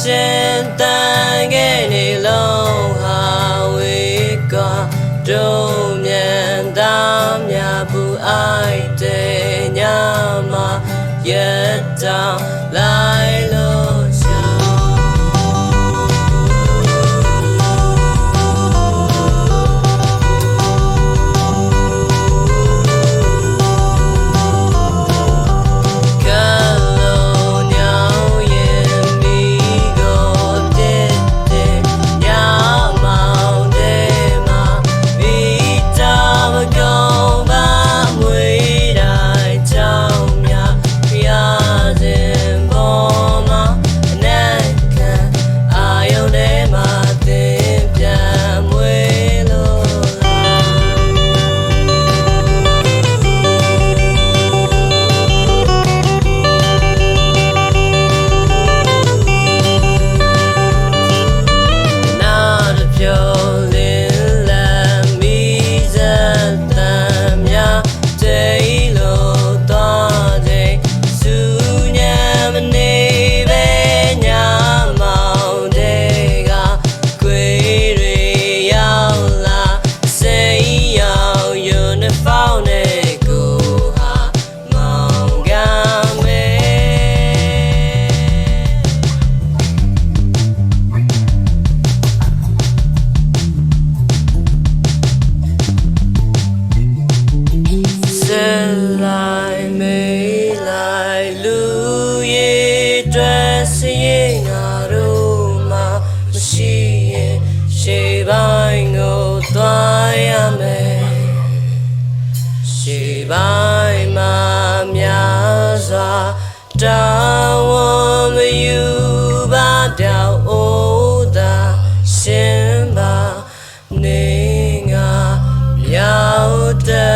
ရှင်တန်ခဲ့နေလုံးဟာဝေကဒုံမြန်သားများဘူးအိုက်တဲ့ညမှာရတောင်လိုက်လို့ လူရဲ့တွေ့စရင်ငါတို့မှမရှိရင်ရှေးပိုင်းကိုသွားရမယ်ရှေးပိုင်းမှာများစွာတောင်းဝန်မယူပါတော့အိုးသာရှင်ပါနေငါရောက်တဲ့